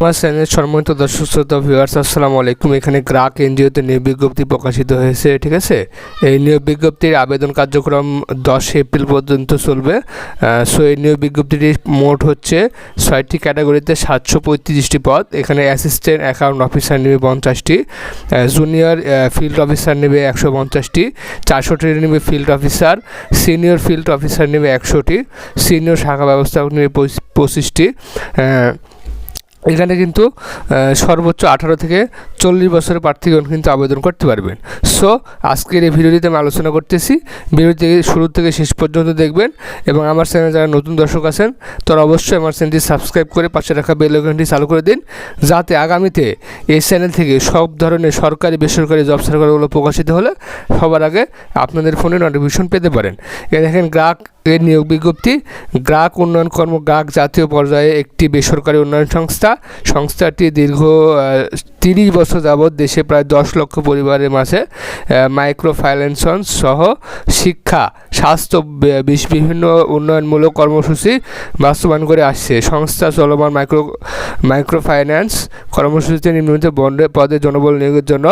আমার চ্যানেল সম্মানিত দর্শক, শ্রোতা ভিউয়ার্স আসসালামু আলাইকুম। এখানে গ্রাহক এনজিওতে নিয়োগ বিজ্ঞপ্তি প্রকাশিত হয়েছে, ঠিক আছে? এই নিয়োগ বিজ্ঞপ্তির আবেদন কার্যক্রম দশ এপ্রিল পর্যন্ত চলবে। সো এই নিয়োগ বিজ্ঞপ্তিটি মোট হচ্ছে ছয়টি ক্যাটাগরিতে সাতশো পঁয়ত্রিশটি পদ। এখানে অ্যাসিস্ট্যান্ট অ্যাকাউন্ট অফিসার নেবে পঞ্চাশটি জুনিয়র ফিল্ড অফিসার নেবে একশো পঞ্চাশটি চারশোটি নেবে field officer senior field officer নেবে একশোটি সিনিয়র শাখা ব্যবস্থাপক নেবে পঁচিশটি এখানে কিন্তু সর্বোচ্চ আঠারো থেকে চল্লিশ বছরের প্রার্থীগণ কিন্তু আবেদন করতে পারবেন। সো আজকের এই ভিডিওটিতে আমি আলোচনা করতেছি। ভিডিওটি শুরু থেকে শেষ পর্যন্ত দেখবেন এবং আমার চ্যানেলে যারা নতুন দর্শক আছেন, তারা অবশ্যই আমার চ্যানেলটি সাবস্ক্রাইব করে পাশে রাখা বেল আইকনটি চালু করে দিন, যাতে আগামীতে এই চ্যানেল থেকে সব ধরনের সরকারি, বেসরকারি জব সার্কুলারগুলো প্রকাশিত হলে সবার আগে আপনাদের ফোনে নোটিফিকেশন পেতে পারেন। এ দেখেন গ্রাহক এর নিয়োগ বিজ্ঞপ্তি। গ্রাহক উন্নয়ন কর্ম, গ্রাহক জাতীয় পর্যায়ে একটি বেসরকারি উন্নয়ন সংস্থা। সংস্থাটি দীর্ঘ তিরিশ বছর যাবৎ দেশে প্রায় দশ লক্ষ পরিবারের মাঝে মাইক্রো ফাইন্যান্স সহ শিক্ষা, স্বাস্থ্য বিভিন্ন উন্নয়নমূলক কর্মসূচি বাস্তবায়ন করে আসছে। সংস্থা চলমান মাইক্রো মাইক্রো ফাইন্যান্স কর্মসূচিতে নিম্নলিখিত বন্ডে, পদে জনবল নিয়োগের জন্য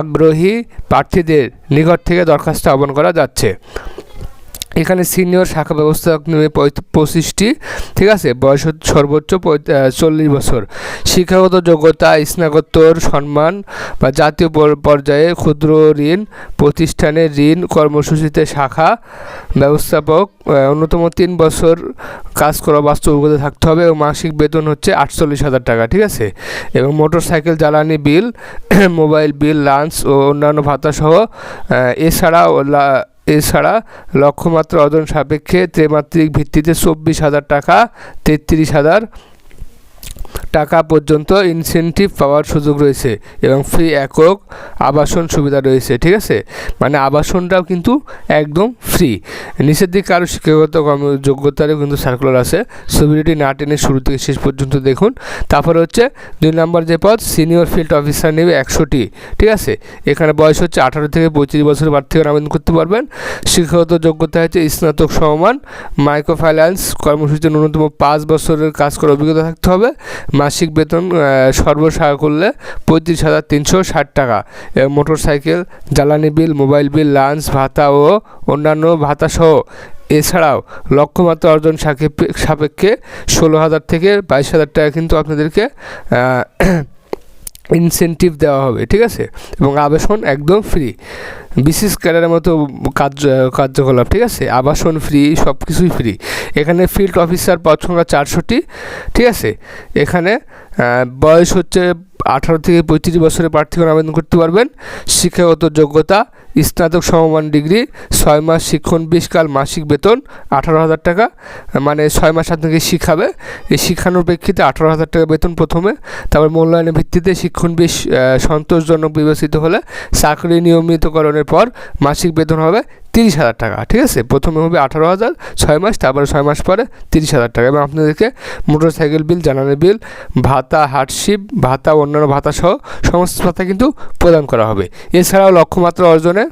আগ্রহী প্রার্থীদের নিকট থেকে দরখাস্ত আহ্বান করা যাচ্ছে। এখানে সিনিয়র শাখা ব্যবস্থাপক পঁয়ত- পঁচিশটি, ঠিক আছে? বয়স সর্বোচ্চ চল্লিশ বছর। শিক্ষাগত যোগ্যতা, স্নাতকোত্তর, সম্মান বা জাতীয় পর্যায়ে ক্ষুদ্র ঋণ প্রতিষ্ঠানে ঋণ কর্মসূচিতে শাখা ব্যবস্থাপক অন্যতম তিন বছর কাজ করা বাস্তব অভিজ্ঞতা থাকতে হবে এবং মাসিক বেতন হচ্ছে আটচল্লিশ হাজার টাকা, ঠিক আছে? এবং মোটর সাইকেল জ্বালানি বিল, মোবাইল বিল, লাঞ্চ ও অন্যান্য ভাতা সহ এছাড়াও এছাড়া লক্ষ্যমাত্রা অর্জন সাপেক্ষে ত্রিমাত্রিক ভিত্তিতে চব্বিশ হাজার টাকা তেত্রিশ হাজার টাকা পর্যন্ত ইনসেনটিভ পাওয়ার সুযোগ রয়েছে এবং ফ্রি একক আবাসন সুবিধা রয়েছে, ঠিক আছে? মানে আবাসনটাও কিন্তু একদম ফ্রি নিচের দিকে আরও শিক্ষাগত যোগ্যতারও কিন্তু সার্কুলার আছে। ছবিটি না টেনে শুরু থেকে শেষ পর্যন্ত দেখুন। তারপরে হচ্ছে দুই নম্বর যে পদ সিনিয়র ফিল্ড অফিসার নেবে একশোটি, ঠিক আছে? এখানে বয়স হচ্ছে আঠারো থেকে পঁচিশ বছরের প্রার্থীগণ আবেদন করতে পারবেন। শিক্ষাগত যোগ্যতা হচ্ছে স্নাতক সমমান মাইক্রো ফাইন্যান্স কর্মসূচিতে ন্যূনতম পাঁচ বছরের কাজ করার অভিজ্ঞতা থাকতে হবে। মাসিক বেতন করলে পঁয়ত্রিশ হাজার তিনশো ষাট টাকা। মোটর সাইকেল জ্বালানি বিল, মোবাইল বিল, লাঞ্চ, ভাতা ও অন্যান্য ভাতা সহ। এছাড়াও লক্ষ্যমাত্রা অর্জন সাপেক্ষে ষোলো হাজার থেকে বাইশ হাজার টাকা কিন্তু আপনাদেরকে ইনসেনটিভ দেওয়া হবে, ঠিক আছে? এবং আবাসন একদম ফ্রি বিশেষ ক্যাডারের মতো কার্য, কার্যকলাপ, ঠিক আছে? আবাসন ফ্রি সব কিছুই ফ্রি। এখানে ফিল্ড অফিসার পদ সংখ্যা চারশোটি, ঠিক আছে? এখানে বয়স হচ্ছে আঠারো থেকে পঁয়ত্রিশ বছরের প্রার্থীগণ আবেদন করতে পারবেন। শিক্ষাগত যোগ্যতা, স্নাতক সমমান ডিগ্রি, ছয় মাস শিক্ষণ বিশকাল মাসিক বেতন আঠারো হাজার টাকা মানে ছয় মাস আপনাকে শিখাবে। এই শিক্ষানোর প্রেক্ষিতে আঠারো হাজার টাকা বেতন প্রথমে, তারপর মূল্যায়নের ভিত্তিতে শিক্ষণ বেশ সন্তোষজনক বিবেচিত হলে চাকরি নিয়মিতকরণের পর মাসিক বেতন হবে তিরিশ হাজার টাকা, ঠিক আছে? প্রথমে হবে আঠারো হাজার, ছয় মাস, তারপরে ছয় মাস পরে তিরিশ হাজার টাকা। এবং আপনাদেরকে মোটর সাইকেল বিল জ্বালানি বিল, ভাতা হার্ডশিপ ভাতা, অন্যান্য ভাতা সহ সমস্ত ভাতা কিন্তু প্রদান করা হবে। এছাড়াও লক্ষ্যমাত্রা অর্জনে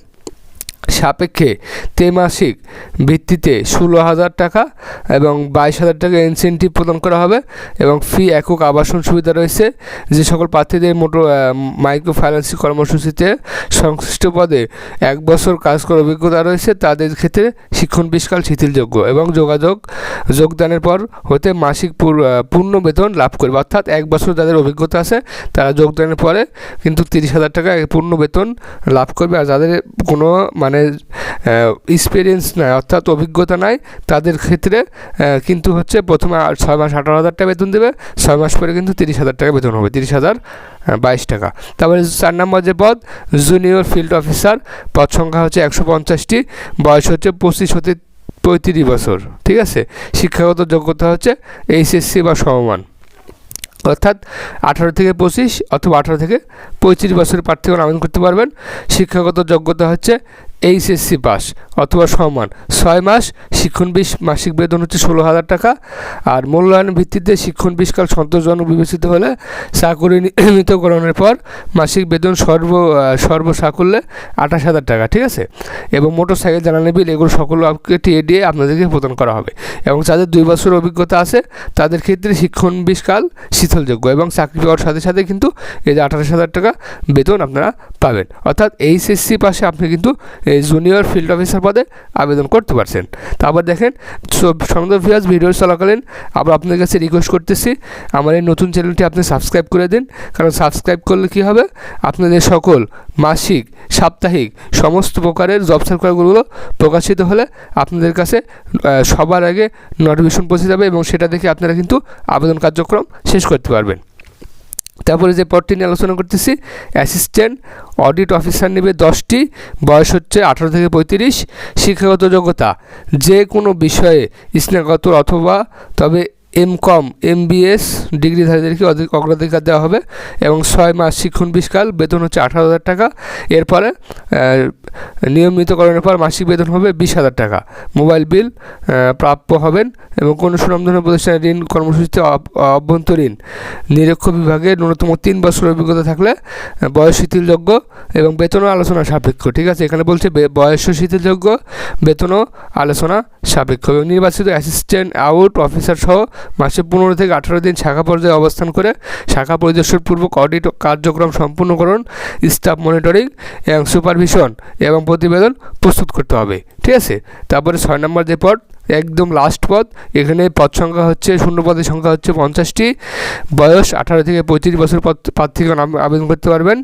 সাপেক্ষে ত্রিমাসিক ভিত্তিতে ষোলো হাজার টাকা এবং বাইশ হাজার টাকা ইনসেন্টিভ প্রদান করা হবে এবং ফি একক আবাসন সুবিধা রয়েছে। যে সকল প্রার্থীদের মোটর মাইক্রো ফাইন্যান্সিং কর্মসূচিতে সংশ্লিষ্ট পদে এক বছর কাজ করার অভিজ্ঞতা রয়েছে, তাদের ক্ষেত্রে শিক্ষণ বিশকাল শিথিলযোগ্য এবং যোগাযোগ, যোগদানের পর হতে মাসিক পুর- পূর্ণ বেতন লাভ করবে। অর্থাৎ এক বছর যাদের অভিজ্ঞতা আছে, তারা যোগদানের পরে কিন্তু তিরিশ হাজার টাকা পূর্ণ বেতন লাভ করবে। আর যাদের কোনো মানে এক্সপিরিয়েন্স নাই, অর্থাৎ অভিজ্ঞতা নাই। তাদের ক্ষেত্রে কিন্তু হচ্ছে প্রথমে ছয় মাস আঠারো হাজার টাকা বেতন দেবে, ছয় মাস পরে কিন্তু তিরিশ হাজার টাকা বেতন হবে, তিরিশ হাজার বাইশ টাকা। তারপরে চার নম্বর যে পদ জুনিয়র ফিল্ড অফিসার পদ সংখ্যা হচ্ছে একশো পঞ্চাশটি, বয়স হচ্ছে পঁচিশ হতে পঁয়ত্রিশ বছর, ঠিক আছে? শিক্ষাগত যোগ্যতা হচ্ছে এইচএসসি বা সমমান। অর্থাৎ আঠারো থেকে পঁচিশ অথবা আঠারো থেকে পঁয়ত্রিশ বছরের প্রার্থীগণ আবেদন করতে পারবেন। শিক্ষাগত যোগ্যতা হচ্ছে এইচএসসি পাস অথবা সমান ছয় মাস, শিক্ষণ বিষ মাসিক বেতন হচ্ছে ষোলো হাজার টাকা আর মূল্যায়ন ভিত্তিতে শিক্ষণ বিষকাল সন্তোষজনক বিবেচিত হলে চাকরি নিয়মিতকরণের পর মাসিক বেতন সর্ব সর্বসাকুল্যে আঠাশ হাজার টাকা, ঠিক আছে? এবং মোটর সাইকেল, জ্বালানি বিল এগুলো সকলকে টিয়ে দিয়ে আপনাদেরকে প্রদান করা হবে। এবং যাদের দুই বছর অভিজ্ঞতা আছে, তাদের ক্ষেত্রে শিক্ষণ বিষকাল শিথলযোগ্য এবং চাকরি পাওয়ার সাথে সাথে কিন্তু এই যে আঠাশ হাজার টাকা বেতন আপনারা পাবেন। অর্থাৎ এইচএসসি পাশে আপনি কিন্তু এই জুনিয়র ফিল্ড অফিসার পদে আবেদন করতে পারছেন। তারপর দেখেন সমুদ্র ভিয়াস ভিডিও চলাকালীন, আবার আপনাদের কাছে রিকোয়েস্ট করতেছি, আমার এই নতুন চ্যানেলটি আপনি সাবস্ক্রাইব করে দিন, কারণ সাবস্ক্রাইব করলে কি হবে? আপনাদের সকল মাসিক, সাপ্তাহিক, সমস্ত প্রকারের জব সার্কুলারগুলো প্রকাশিত হলে আপনাদের কাছে সবার আগে নোটিফিকেশন পৌঁছে যাবে এবং সেটা দেখে আপনারা কিন্তু আবেদন কার্যক্রম শেষ করতে পারবেন। তারপরে যে পদটি নিয়ে আলোচনা করতেছি অ্যাসিস্ট্যান্ট অডিট অফিসার নেবে দশটি, বয়স হচ্ছে আঠারো থেকে পঁয়ত্রিশ, শিক্ষাগত যোগ্যতা যে কোনো বিষয়ে স্নাতকোত্তর অথবা তবে এম কম, এম বিএস ডিগ্রিধারীদেরকে অগ্রাধিকার দেওয়া হবে এবং ছয় মাস শিক্ষণ বিষকাল বেতন হচ্ছে আঠারো হাজার টাকা। এরপরে নিয়মিতকরণের পর মাসিক বেতন হবে বিশ হাজার টাকা। মোবাইল বিল প্রাপ্য হবেন এবং কোনো সুনামধন্য প্রতিষ্ঠানের ঋণ, কর্মসূচিতে অভ্যন্তরীণ। নিরক্ষ বিভাগে ন্যূনতম তিন বছর অভিজ্ঞতা থাকলে বয়স শিথিলযোগ্য এবং বেতনও আলোচনা সাপেক্ষ, ঠিক আছে? এখানে বলছে বয়সও শিথিলযোগ্য, বেতনও আলোচনা সাপেক্ষ এবং নির্বাচিত অ্যাসিস্ট্যান্ট, আউট, অফিসার সহ মাসে পনেরো থেকে আঠারো দিন শাখা পর্যায়ে অবস্থান করে শাখা পরিদর্শন পূর্বক অডিট কার্যক্রম সম্পূর্ণ করুন স্টাফ মনিটরিং এবং সুপারভিশন এবং প্রতিবেদন প্রস্তুত করতে হবে, ঠিক আছে? তারপরে ছয় নম্বর যে পদ, একদম লাস্ট পদ, এখানে পদ সংখ্যা হচ্ছে, শূন্য পদের সংখ্যা হচ্ছে পঞ্চাশটি, বয়স আঠারো থেকে পঁয়ত্রিশ বছর প্রার্থীগণ আবেদন করতে পারবেন।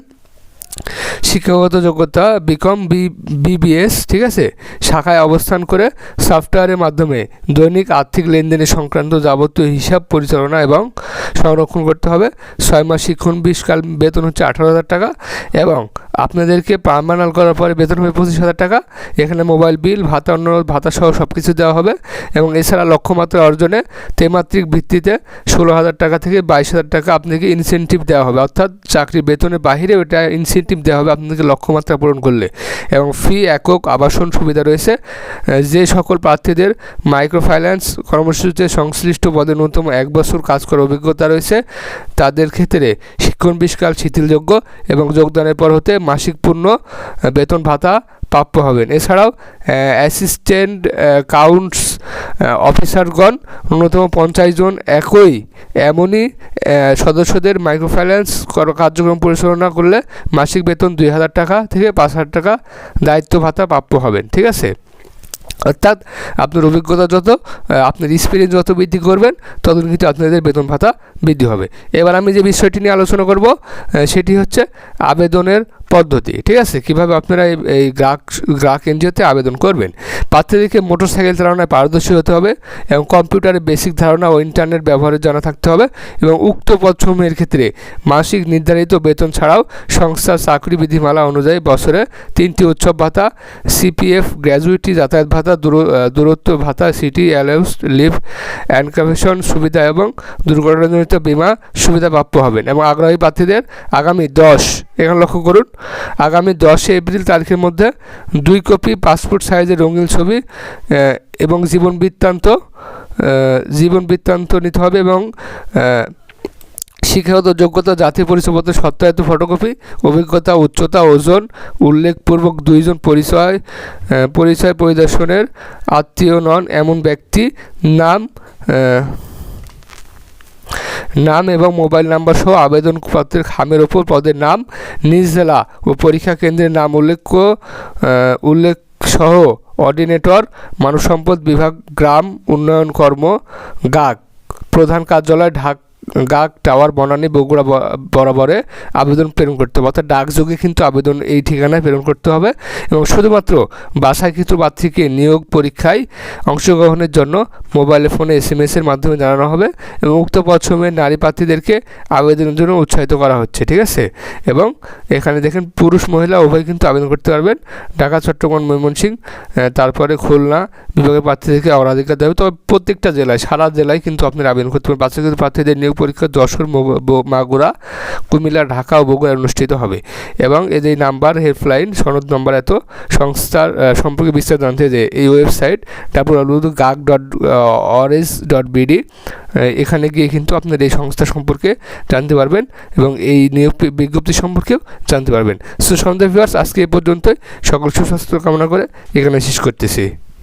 শিক্ষাগত যোগ্যতা বিকম বি বিবিএস ঠিক আছে? শাখায় অবস্থান করে সফটওয়্যারের মাধ্যমে দৈনিক আর্থিক লেনদেনের সংক্রান্ত যাবতীয় হিসাব পরিচালনা এবং সংরক্ষণ করতে হবে। ছয় মাস শিক্ষণ বিষকাল বেতন হচ্ছে আঠারো হাজার টাকা এবং আপনাদেরকে পারমানাল করার পরে বেতন হবে পঁচিশ হাজার টাকা। এখানে মোবাইল বিল, ভাতা, অন্য ভাতা সহ সব কিছু দেওয়া হবে এবং এছাড়া লক্ষ্যমাত্রা অর্জনে ত্রিমাত্রিক ভিত্তিতে ষোলো হাজার টাকা থেকে বাইশ হাজার টাকা আপনাকে ইনসেন্টিভ দেওয়া হবে। অর্থাৎ চাকরি বেতনের বাইরে ওটা ইনসেনটিভ দেওয়া হবে আপনাদেরকে লক্ষ্যমাত্রা পূরণ করলে। এবং ফি একক আবাসন সুবিধা রয়েছে যে সকল প্রার্থীদের মাইক্রোফাইন্যান্স কর্মসূচিতে সংশ্লিষ্ট পদে ন্যূনতম এক বছর কাজ করার অভিজ্ঞতা রয়েছে, তাদের ক্ষেত্রে শিক্ষণ বিষকাল শিথিলযোগ্য এবং যোগদানের পর হতে মাসিক পূর্ণ বেতন ভাতা প্রাপ্য হবেন। এছাড়াও অ্যাসিস্ট্যান্ট কাউন্টস অফিসারগণ ন্যূনতম পঞ্চাশ জন একই, এমনই সদস্যদের মাইক্রোফাইন্যান্স কর- কার্যক্রম পরিচালনা করলে মাসিক বেতন দুই হাজার টাকা থেকে পাঁচ হাজার টাকা দায়িত্ব ভাতা প্রাপ্য হবেন, ঠিক আছে? অর্থাৎ আপনার অভিজ্ঞতা যত আপনার এক্সপিরিয়েন্স যত বৃদ্ধি করবেন তত কিন্তু আপনাদের বেতন ভাতা বৃদ্ধি হবে। এবার আমি যে বিষয়টি নিয়ে আলোচনা করব সেটি হচ্ছে আবেদনের পদ্ধতি, ঠিক আছে? কীভাবে আপনারা এই- গ্রাহক গ্রাহক এনজিওতে আবেদন করবেন? প্রার্থীদেরকে মোটরসাইকেল চালানোয় পারদর্শী হতে হবে এবং কম্পিউটারের বেসিক ধারণা ও ইন্টারনেট ব্যবহারের জানা থাকতে হবে এবং উক্ত পদসমূহের ক্ষেত্রে মাসিক নির্ধারিত বেতন ছাড়াও সংস্থার চাকরি বিধিমালা অনুযায়ী বছরে তিনটি উৎসব ভাতা, সিপিএফ, গ্র্যাজুইটি, যাতায়াত ভাতা দূরত্ব ভাতা, city, allowance, leave and commission সুবিধা এবং দুর্ঘটনাজনিত বিমা সুবিধা প্রাপ্য হবেন এবং আগ্রহী প্রার্থীদের আগামী দশ, এখানে লক্ষ্য করুন আগামী দশই এপ্রিল তারিখের মধ্যে দুই কপি পাসপোর্ট সাইজের রঙিন ছবি এবং জীবন বৃত্তান্ত জীবন বৃত্তান্ত নিতে হবে এবং শিক্ষাগত যোগ্যতা, জাতীয় পরিচয়পত্রের সত্যায়িত ফটোকপি, অভিজ্ঞতা, উচ্চতা, ওজন, উল্লেখপূর্বক দুইজন পরিচয় পরিচয় পরিদর্শনের আত্মীয় নন এমন ব্যক্তি, নাম নাম এবং মোবাইল নাম্বার সহ আবেদনপত্রের খামের ওপর পদের নাম, নিজ জেলা ও পরীক্ষা কেন্দ্রের নাম উল্লেখ উল্লেখ সহ অর্ডিনেটর মানব সম্পদ বিভাগ, গ্রাম, উন্নয়ন কর্ম গাক প্রধান কার্যালয়, ঢাক গাক টাওয়ার বনানী বগুড়া বরাবরে আবেদন প্রেরণ করতে হবে। অর্থাৎ ডাকযোগে কিন্তু আবেদন এই ঠিকানায় প্রেরণ করতে হবে এবং শুধুমাত্র বাসাকৃত প্রার্থীকে নিয়োগ পরীক্ষায় অংশগ্রহণের জন্য মোবাইল ফোনে এস এম এর মাধ্যমে জানানো হবে এবং উক্ত পদসমূহের নারী প্রার্থীদেরকে আবেদনের জন্য উৎসাহিত করা হচ্ছে, ঠিক আছে? এবং এখানে দেখেন পুরুষ মহিলা উভয় কিন্তু আবেদন করতে পারবেন। ঢাকা, চট্টগ্রাম, ময়মনসিংহ তারপরে খুলনা বিভাগের প্রার্থীদেরকে অগ্রাধিকার দেবে তবে প্রত্যেকটা জেলায়, সারা জেলায় কিন্তু আপনারা আবেদন করতে পারেন বাচ্চাদের প্রার্থীদের নিয়োগ পরীক্ষা যশোর মগ- মাগুরা, কুমিল্লা, ঢাকা ও বগুড়ায় অনুষ্ঠিত হবে। এবং এই যে নাম্বার হেল্পলাইন, সনদ নম্বর এত, সংস্থার সম্পর্কে বিস্তারিত জানতে যে এই ওয়েবসাইট তারপর গাগ ডট অরেজ ডট বিডি এখানে গিয়ে কিন্তু আপনার এই সংস্থা সম্পর্কে জানতে পারবেন এবং এই নিয়োগ বিজ্ঞপ্তি সম্পর্কেও জানতে পারবেন। সো সন্ধ্যা আজকে এ পর্যন্তই। সকল সুস্বাস্থ্য কামনা করে এখানে শেষ করতেছি।